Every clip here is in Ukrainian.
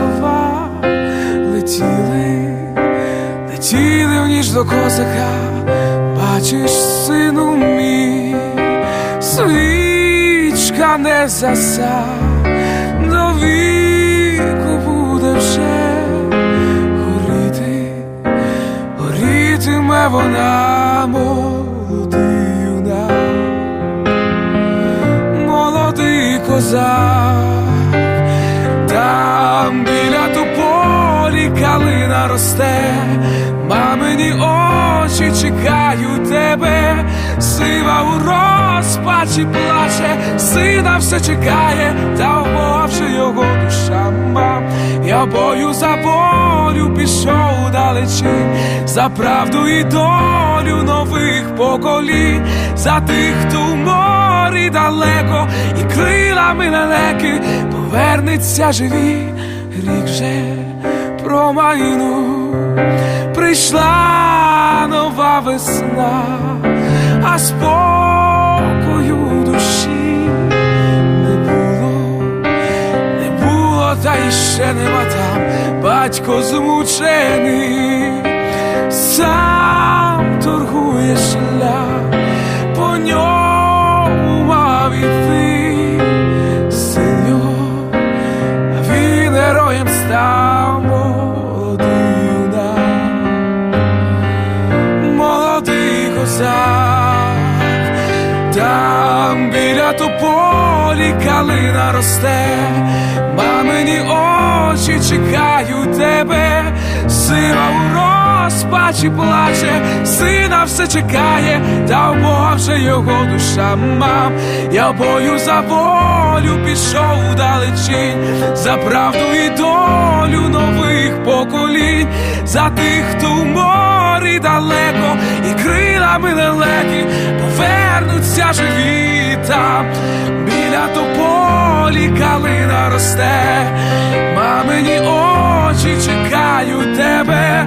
слова летіли, летіли в ніч до козака, бачиш, сину мій, свічка не заса, до віку буде вже горіти, горітиме вона молодий молодий козак, там біля тополі калина росте, мамині очі чекають тебе, сива у розпачі плаче, сина все чекає, та умовши його душа мам. Я бою за волю пішов далечі, за правду і долю нових поколінь, за тих, хто в морі далеко, і крилами лелеки повернеться живі, рік же промайну прийшла нова весна, а спокою душі не було, не було, та й ще нема там. Батько змучений, сам торгує шлях, молодий там біля тополі калина росте, мамині очі чекають розпачі плаче, сина все чекає, та в його душа. Мам. Я бою за волю пішов далечінь, за правду і долю нових поколінь, за тих, хто в морі далеко, і крилами лелеки повернуться живі там, біля тополі калина росте, мамині очі чекають тебе,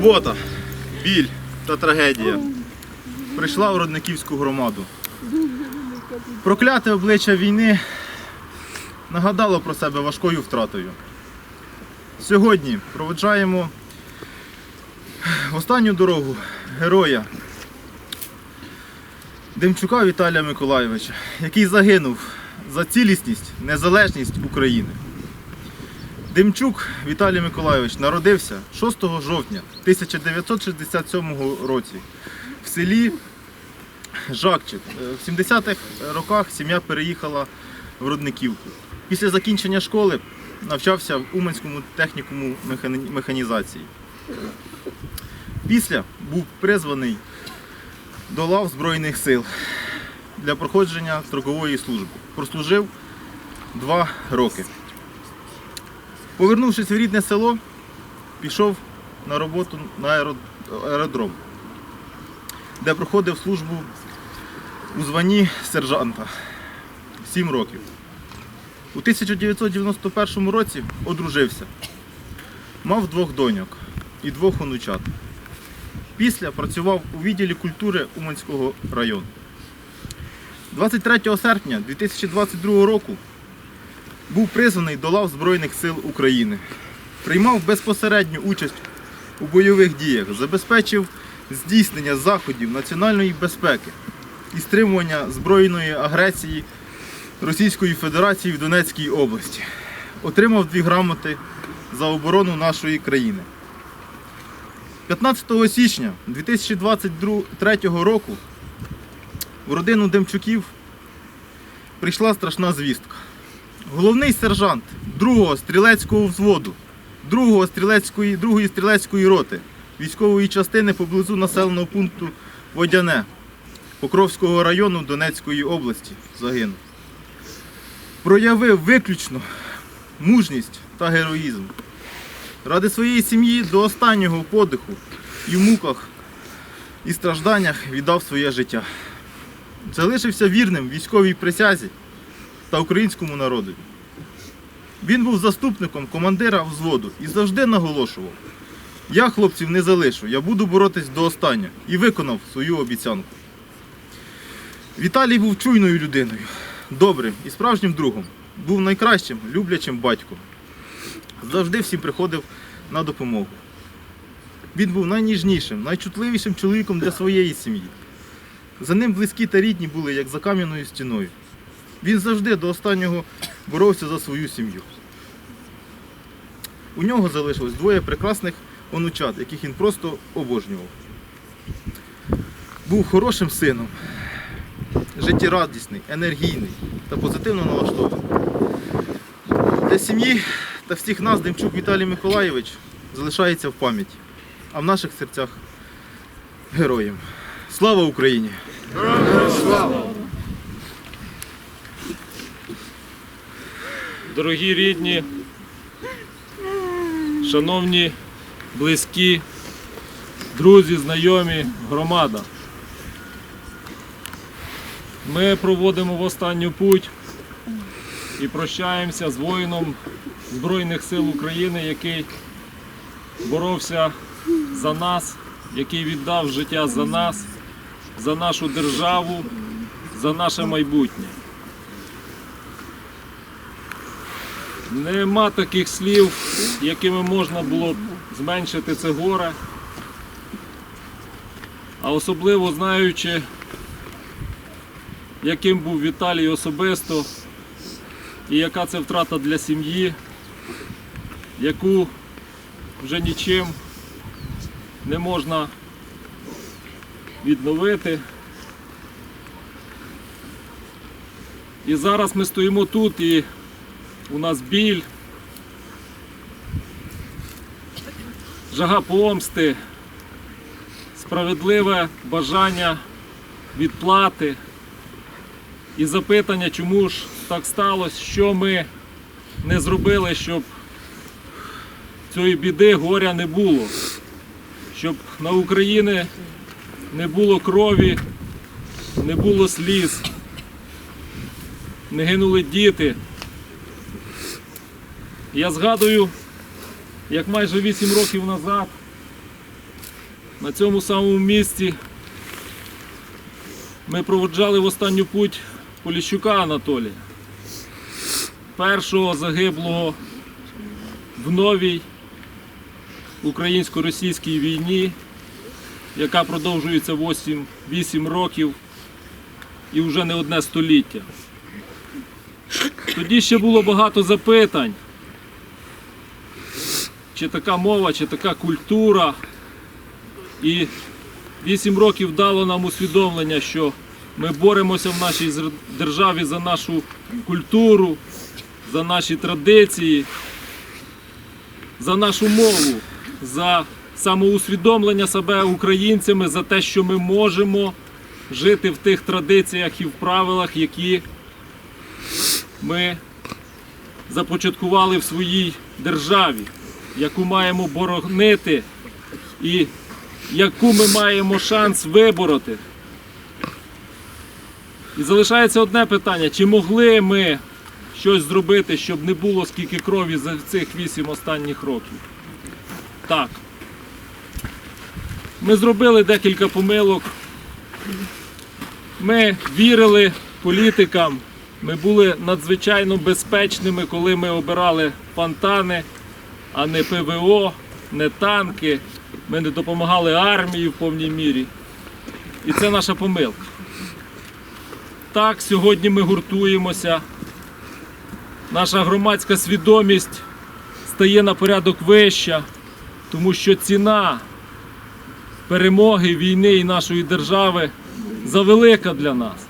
Скорбота, біль та трагедія прийшла у родниківську громаду. Прокляте обличчя війни нагадало про себе важкою втратою. Сьогодні проведжаємо останню дорогу героя Демчука Віталія Миколайовича, який загинув за цілісність, незалежність України. Демчук Віталій Миколайович народився 6 жовтня 1967 році в селі Жакчик. Е, В 70-х роках сім'я переїхала в Рудниківку. Після закінчення школи навчався в Уманському технікуму механізації. Після був призваний до лав Збройних сил для проходження строкової служби. Прослужив два роки. Повернувшись в рідне село, пішов на роботу на аеродром, де проходив службу у званні сержанта 7 років. У 1991 році одружився, мав двох доньок і двох онучат. Після працював у відділі культури Уманського району. 23 серпня 2022 року був призваний до лав Збройних сил України. Приймав безпосередню участь у бойових діях, забезпечив здійснення заходів національної безпеки і стримування збройної агресії Російської Федерації в Донецькій області. Отримав дві грамоти за оборону нашої країни. 15 січня 2023 року в родину Демчуків прийшла страшна звістка. Головний сержант 2-го стрілецького взводу 2-го стрілецької, 2-ї стрілецької роти військової частини поблизу населеного пункту Водяне Покровського району Донецької області загинув. Проявив виключно мужність та героїзм. Ради своєї сім'ї до останнього подиху і в муках і стражданнях віддав своє життя. Залишився вірним військовій присязі та українському народу. Він був заступником командира взводу і завжди наголошував: я хлопців не залишу, я буду боротись до останнього і виконав свою обіцянку. Віталій був чуйною людиною, добрим і справжнім другом, був найкращим, люблячим батьком. Завжди всім приходив на допомогу. Він був найніжнішим, найчутливішим чоловіком для своєї сім'ї. За ним близькі та рідні були, як за кам'яною стіною. Він завжди до останнього боровся за свою сім'ю. У нього залишилось двоє прекрасних онучат, яких він просто обожнював. Був хорошим сином, життєрадісний, енергійний та позитивно налаштований. Для сім'ї та всіх нас Демчук Віталій Миколайович залишається в пам'яті, а в наших серцях героєм. Слава Україні! Дорогі рідні, шановні, близькі, друзі, знайомі, громада. Ми проводимо в останню путь і прощаємося з воїном Збройних сил України, який боровся за нас, який віддав життя за нас, за нашу державу, за наше майбутнє. Нема таких слів, якими можна було б зменшити це горе. А особливо знаючи, яким був Віталій особисто і яка це втрата для сім'ї, яку вже нічим не можна відновити. І зараз ми стоїмо тут і у нас біль, жага помсти, справедливе бажання відплати. І запитання, чому ж так сталося, що ми не зробили, щоб цієї біди горя не було, щоб на Україні не було крові, не було сліз, не гинули діти. Я згадую, як майже 8 років назад на цьому самому місці ми проводжали в останню путь Поліщука Анатолія, першого загиблого в новій українсько-російській війні, яка продовжується 8, 8 років і вже не одне століття. Тоді ще було багато запитань чи така мова, чи така культура. І вісім років дало нам усвідомлення, що ми боремося в нашій державі за нашу культуру, за наші традиції, за нашу мову, за самоусвідомлення себе українцями, за те, що ми можемо жити в тих традиціях і в правилах, які ми започаткували в своїй державі яку маємо боронити і яку ми маємо шанс вибороти. І залишається одне питання: чи могли ми щось зробити, щоб не було скільки крові за цих вісім останніх років? Так. Ми зробили декілька помилок. Ми вірили політикам, ми були надзвичайно безпечними, коли ми обирали фонтани а не ПВО, не танки. Ми не допомагали армії в повній мірі. І це наша помилка. Так, сьогодні ми гуртуємося. Наша громадська свідомість стає на порядок вища, тому що ціна перемоги війни і нашої держави завелика для нас.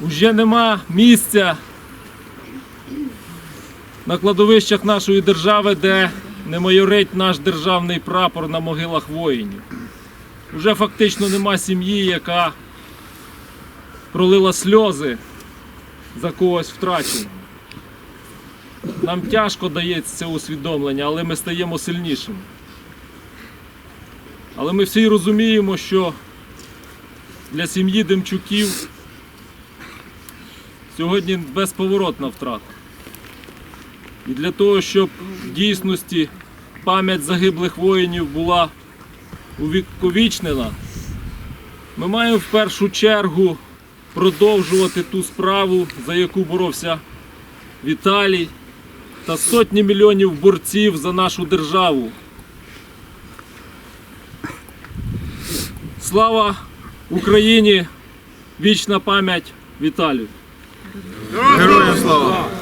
Уже нема місця на кладовищах нашої держави, де не майорить наш державний прапор на могилах воїнів. Уже фактично нема сім'ї, яка пролила сльози за когось втраченого. Нам тяжко дається це усвідомлення, але ми стаємо сильнішими. Але ми всі розуміємо, що для сім'ї Демчуків сьогодні безповоротна втрата. І для того, щоб в дійсності пам'ять загиблих воїнів була увіковічнена, ми маємо в першу чергу продовжувати ту справу, за яку боровся Віталій та сотні мільйонів борців за нашу державу. Слава Україні! Вічна пам'ять Віталію! Героям слава!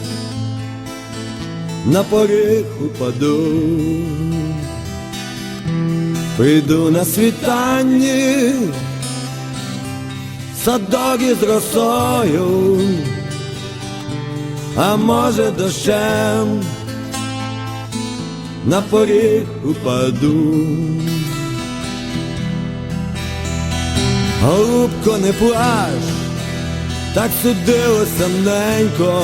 на поріг упаду, прийду на світанні, садок із росою, а може дощем на поріг упаду. Голубко, не плач, так судилося ненько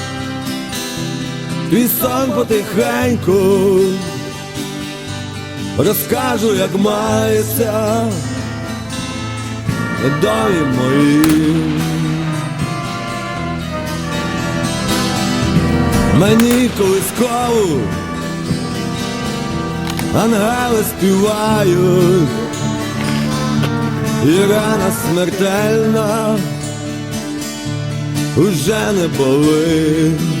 твій сон потихеньку, розкажу, як мається домі моїм. Мені колискову ангели співають, і рана смертельна уже не болить.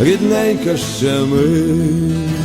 рідненька ще ми.